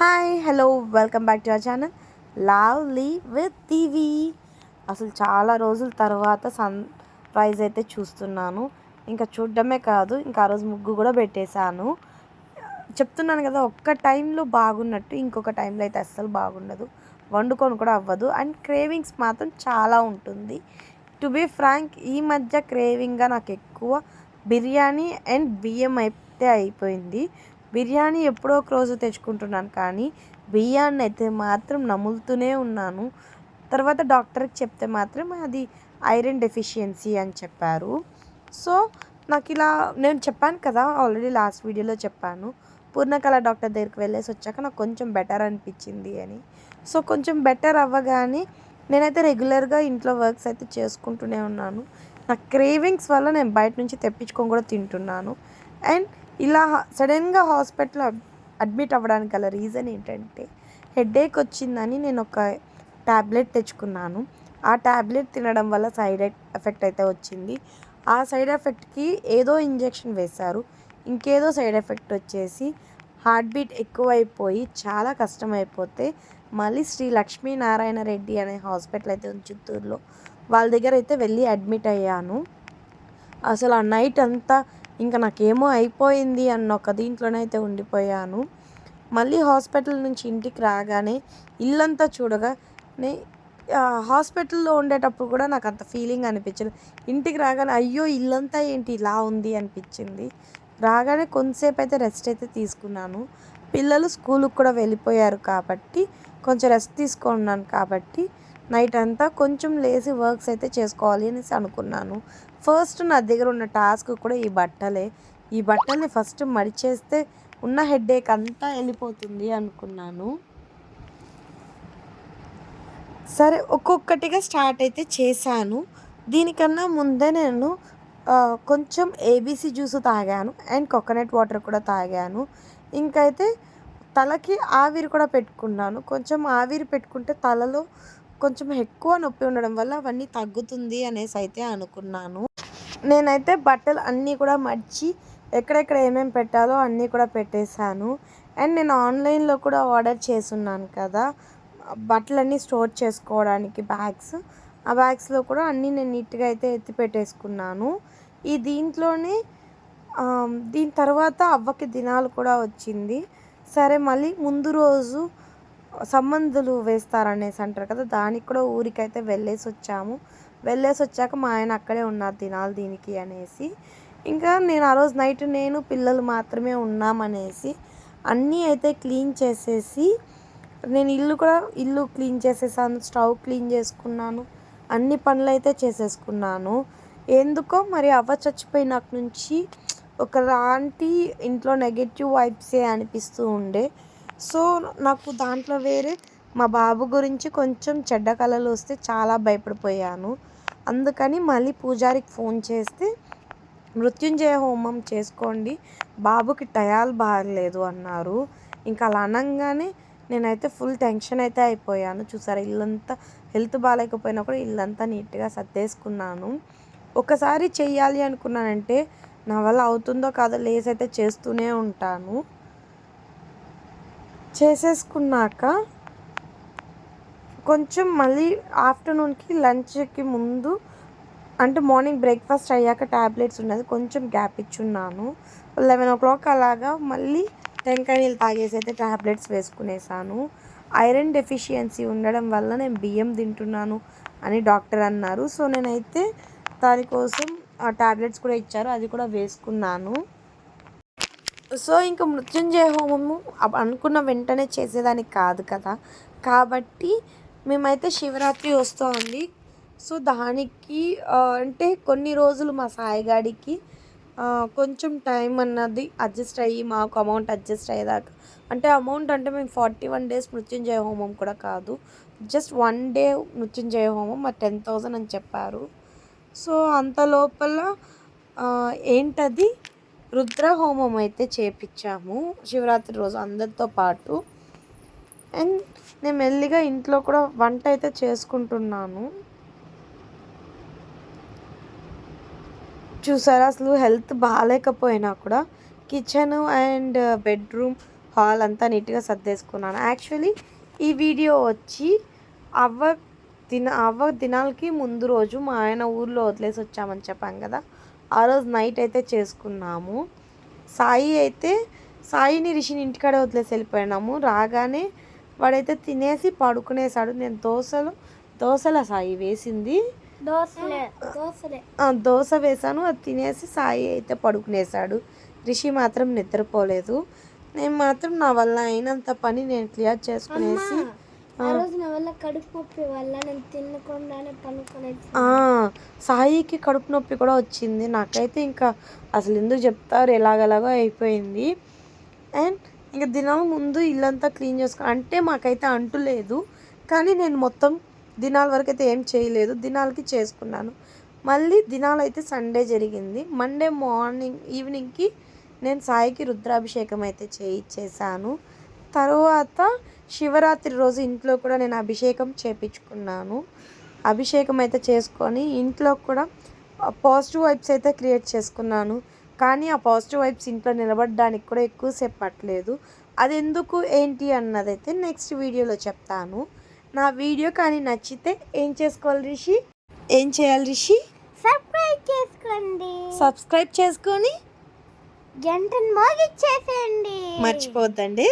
Hi hello welcome back to our channel. Lovely with TV. అసలు చాలా రోజుల తర్వాత సన్ రైజ్ అయితే చూస్తున్నాను. ఇంకా చూడడమే కాదు ఇంకా ఆ రోజు ముగ్గు కూడా పెట్టేశాను. చెప్తున్నాను కదా ఒక్క టైంలో బాగున్నట్టు ఇంకొక టైంలో అయితే అస్సలు బాగుండదు. వండుకొని కూడా అవ్వదు. అండ్ క్రేవింగ్స్ మాత్రం చాలా ఉంటుంది. టు బీ ఫ్రాంక్ ఈ మధ్య క్రేవింగ్గా నాకు ఎక్కువ బిర్యానీ అండ్ బియ్యం అయితే అయిపోయింది. బిర్యానీ ఎప్పుడో ఒక రోజు తెచ్చుకుంటున్నాను కానీ బియ్యాన్ని అయితే మాత్రం నములుతూనే ఉన్నాను. తర్వాత డాక్టర్కి చెప్తే మాత్రం అది ఐరన్ డెఫిషియన్సీ అని చెప్పారు. సో నాకు ఇలా నేను చెప్పాను కదా ఆల్రెడీ లాస్ట్ వీడియోలో చెప్పాను. పూర్ణకళ డాక్టర్ దగ్గరికి వెళ్ళేసి వచ్చాక నాకు కొంచెం బెటర్ అనిపించింది అని. సో కొంచెం బెటర్ అవ్వగానే నేనైతే రెగ్యులర్గా ఇంట్లో వర్క్స్ అయితే చేసుకుంటూనే ఉన్నాను. నా క్రేవింగ్స్ వల్ల నేను బయట నుంచి తెప్పించుకొని కూడా తింటున్నాను. అండ్ ఇలా సడన్గా హాస్పిటల్ అడ్మిట్ అవ్వడానికి గల రీజన్ ఏంటంటే హెడేక్ వచ్చిందని నేను ఒక ట్యాబ్లెట్ తెచ్చుకున్నాను. ఆ ట్యాబ్లెట్ తినడం వల్ల సైడ్ ఎఫెక్ట్ అయితే వచ్చింది. ఆ సైడ్ ఎఫెక్ట్కి ఏదో ఇంజెక్షన్ వేశారు. ఇంకేదో సైడ్ ఎఫెక్ట్ వచ్చేసి హార్ట్ బీట్ ఎక్కువైపోయి చాలా కష్టమైపోతే మళ్ళీ శ్రీ లక్ష్మీనారాయణ రెడ్డి అనే హాస్పిటల్ అయితే ఉంది చిత్తూరులో. వాళ్ళ దగ్గర అయితే వెళ్ళి అడ్మిట్ అయ్యాను. అసలు ఆ నైట్ అంతా ఇంకా నాకేమో అయిపోయింది అన్న ఒక దీంట్లోనే అయితే ఉండిపోయాను. మళ్ళీ హాస్పిటల్ నుంచి ఇంటికి రాగానే ఇల్లంతా చూడగా నే హాస్పిటల్లో ఉండేటప్పుడు కూడా నాకు అంత ఫీలింగ్ అనిపించలేదు ఇంటికి రాగానే అయ్యో ఇల్లంతా ఏంటి ఇలా ఉంది అనిపించింది. రాగానే కొంతసేపు అయితే రెస్ట్ అయితే తీసుకున్నాను. పిల్లలు స్కూల్కి కూడా వెళ్ళిపోయారు కాబట్టి కొంచెం రెస్ట్ తీసుకున్నాను కాబట్టి నైట్ అంతా కొంచెం లేసి వర్క్స్ అయితే చేసుకోవాలి అనేసి అనుకున్నాను. ఫస్ట్ నా దగ్గర ఉన్న టాస్క్ కూడా ఈ బట్టలే. ఈ బట్టల్ని ఫస్ట్ మడిచేస్తే ఉన్న హెడ్ఏక్ అంతా వెళ్ళిపోతుంది అనుకున్నాను. సరే ఒక్కొక్కటిగా స్టార్ట్ అయితే చేశాను. దీనికన్నా ముందే నేను కొంచెం ఏబీసీ జ్యూస్ తాగాను అండ్ కోకోనట్ వాటర్ కూడా తాగాను. ఇంకైతే తలకి ఆవిరి కూడా పెట్టుకున్నాను. కొంచెం ఆవిరి పెట్టుకుంటే తలలో కొంచెం ఎక్కువ నొప్పి ఉండడం వల్ల అవన్నీ తగ్గుతుంది అనేసి అయితే అనుకున్నాను. నేనైతే బట్టలు అన్నీ కూడా మర్చి ఎక్కడెక్కడ ఏమేమి పెట్టాలో అన్నీ కూడా పెట్టేశాను. అండ్ నేను ఆన్లైన్లో కూడా ఆర్డర్ చేసున్నాను కదా బట్టలన్నీ స్టోర్ చేసుకోవడానికి బ్యాగ్స్. ఆ బ్యాగ్స్లో కూడా అన్నీ నేను నీట్గా అయితే ఎత్తి పెట్టేసుకున్నాను. ఈ దీంట్లోనే దీని తర్వాత అవ్వకి దినాలు కూడా వచ్చింది. సరే మళ్ళీ ముందు రోజు సంబంధులు వేస్తారనేసి అంటారు కదా దానికి కూడా ఊరికైతే వెళ్ళేసి వచ్చాము. వెళ్ళేసి వచ్చాక మా ఆయన అక్కడే ఉన్నారు దినాలు దీనికి అనేసి. ఇంకా నేను ఆ రోజు నైట్ నేను పిల్లలు మాత్రమే ఉన్నామనేసి అన్నీ అయితే క్లీన్ చేసేసి నేను ఇల్లు కూడా ఇల్లు క్లీన్ చేసేసాను స్టవ్ క్లీన్ చేసుకున్నాను అన్ని పనులు అయితే చేసేసుకున్నాను. ఎందుకో మరి అవ్వ చచ్చిపోయినాక నుంచి ఒకలాంటి ఇంట్లో నెగటివ్ వైబ్సే అనిపిస్తూ ఉండే. సో నాకు దాంట్లో వేరే మా బాబు గురించి కొంచెం చెడ్డ కళలు వస్తే చాలా భయపడిపోయాను. అందుకని మళ్ళీ పూజారికి ఫోన్ చేస్తే మృత్యుంజయ హోమం చేసుకోండి బాబుకి టయాలు బాగలేదు అన్నారు. ఇంకా అలా అనగానే నేనైతే ఫుల్ టెన్షన్ అయితే అయిపోయాను. చూసారా ఇల్లంతా హెల్త్ బాగాలేకపోయినా కూడా ఇల్లంతా నీట్గా సర్దేసుకున్నాను. ఒకసారి చెయ్యాలి అనుకున్నానంటే నా వల్ల అవుతుందో కాదో లేస్ అయితే చేస్తూనే ఉంటాను. చేసేసుకున్నాక కొంచెం మళ్ళీ ఆఫ్టర్నూన్కి లంచ్కి ముందు అంటే మార్నింగ్ బ్రేక్ఫాస్ట్ అయ్యాక ట్యాబ్లెట్స్ ఉన్నది కొంచెం గ్యాప్ ఇచ్చున్నాను. లెవెన్ ఓ క్లాక్ అలాగా మళ్ళీ టెంకాయ నీళ్ళు తాగేసి అయితే ట్యాబ్లెట్స్ వేసుకునేసాను. ఐరన్ డెఫిషియన్సీ ఉండడం వల్ల నేను బియ్యం తింటున్నాను అని డాక్టర్ అన్నారు. సో నేనైతే దానికోసం ఆ ట్యాబ్లెట్స్ కూడా ఇచ్చారు అది కూడా వేసుకున్నాను. సో ఇంకా మృత్యుంజయ హోమము అనుకున్న వెంటనే చేసేదానికి కాదు కదా. కాబట్టి మేమైతే శివరాత్రి వస్తుంది. సో దానికి అంటే కొన్ని రోజులు మా సాయిగాడికి కొంచెం టైం అన్నది అడ్జస్ట్ అయ్యి మాకు అమౌంట్ అడ్జస్ట్ అయ్యేదాకా. అంటే అమౌంట్ అంటే మేము ఫార్టీ వన్ డేస్ మృత్యుంజయ హోమం కూడా కాదు. జస్ట్ వన్ డే మృత్యుంజయ హోమం మా టెన్ థౌజండ్ అని చెప్పారు. సో అంత లోపల ఏంటది? రుద్రహోమం అయితే చేపించాము శివరాత్రి రోజు అందరితో పాటు. అండ్ నేను మెల్లిగా ఇంట్లో కూడా వంట అయితే చేసుకుంటున్నాను. చూసారా? అసలు హెల్త్ బాగాలేకపోయినా కూడా కిచెన్ అండ్ బెడ్రూమ్ హాల్ అంతా నీట్గా సర్దేసుకున్నాను. యాక్చువల్లీ ఈ వీడియో వచ్చి అవ్వ దిన అవ్వ దినాలకి ముందు రోజు మా ఆయన ఊర్లో వదిలేసి వచ్చామని చెప్పాం కదా? ఆ రోజు నైట్ అయితే చేసుకున్నాము. సాయి అయితే సాయిని రిషిని ఇంటికాడే వదిలేసి వెళ్ళిపోయినాము. రాగానే వాడైతే తినేసి పడుకునేసాడు. నేను దోశలు దోశల సాయి వేసింది. దోశ వేసాను. అది తినేసి సాయి అయితే పడుకునేసాడు. రిషి మాత్రం నిద్రపోలేదు. నేను మాత్రం నా వల్ల అయినంత పని నేను క్లియర్ చేసుకునేసి ఆ. రోజు నా వల్ల కడుపు నొప్పి వల్ల నేను తినకుండానే సాయికి కడుపు నొప్పి కూడా వచ్చింది. నాకైతే ఇంకా అసలు ఎందుకు చెప్తారు? ఎలాగలాగో అయిపోయింది. అండ్ ఇంకా దినాల ముందు ఇల్లంతా క్లీన్ చేసుకో అంటే మాకైతే అంటు లేదు. కానీ నేను మొత్తం దినాల వరకు అయితే ఏం చేయలేదు. దినాలకి చేసుకున్నాను. మళ్ళీ దినాలు అయితే సండే జరిగింది. మండే మార్నింగ్ ఈవినింగ్కి నేను సాయికి రుద్రాభిషేకం అయితే చేయించేసాను తరువాత శివరాత్రి రోజు ఇంట్లో కూడా నేను అభిషేకం చేపించుకున్నాను. అభిషేకం అయితే చేసుకొని ఇంట్లో కూడా పాజిటివ్ వైబ్స్ అయితే క్రియేట్ చేసుకున్నాను. కానీ ఆ పాజిటివ్ వైబ్స్ ఇంట్లో నిలబడడానికి కూడా ఎక్కువసేపు పట్టలేదు. అది ఎందుకు ఏంటి అన్నదైతే నెక్స్ట్ వీడియోలో చెప్తాను. నా వీడియో కానీ నచ్చితే ఏం చేసుకోవాలి రిషి? ఏం చేయాలి రిషి? సబ్స్క్రైబ్ చేసుకోండి. సబ్స్క్రైబ్ చేసుకొని గంటను మోగిచ్చేసేయండి. మర్చిపోద్దండి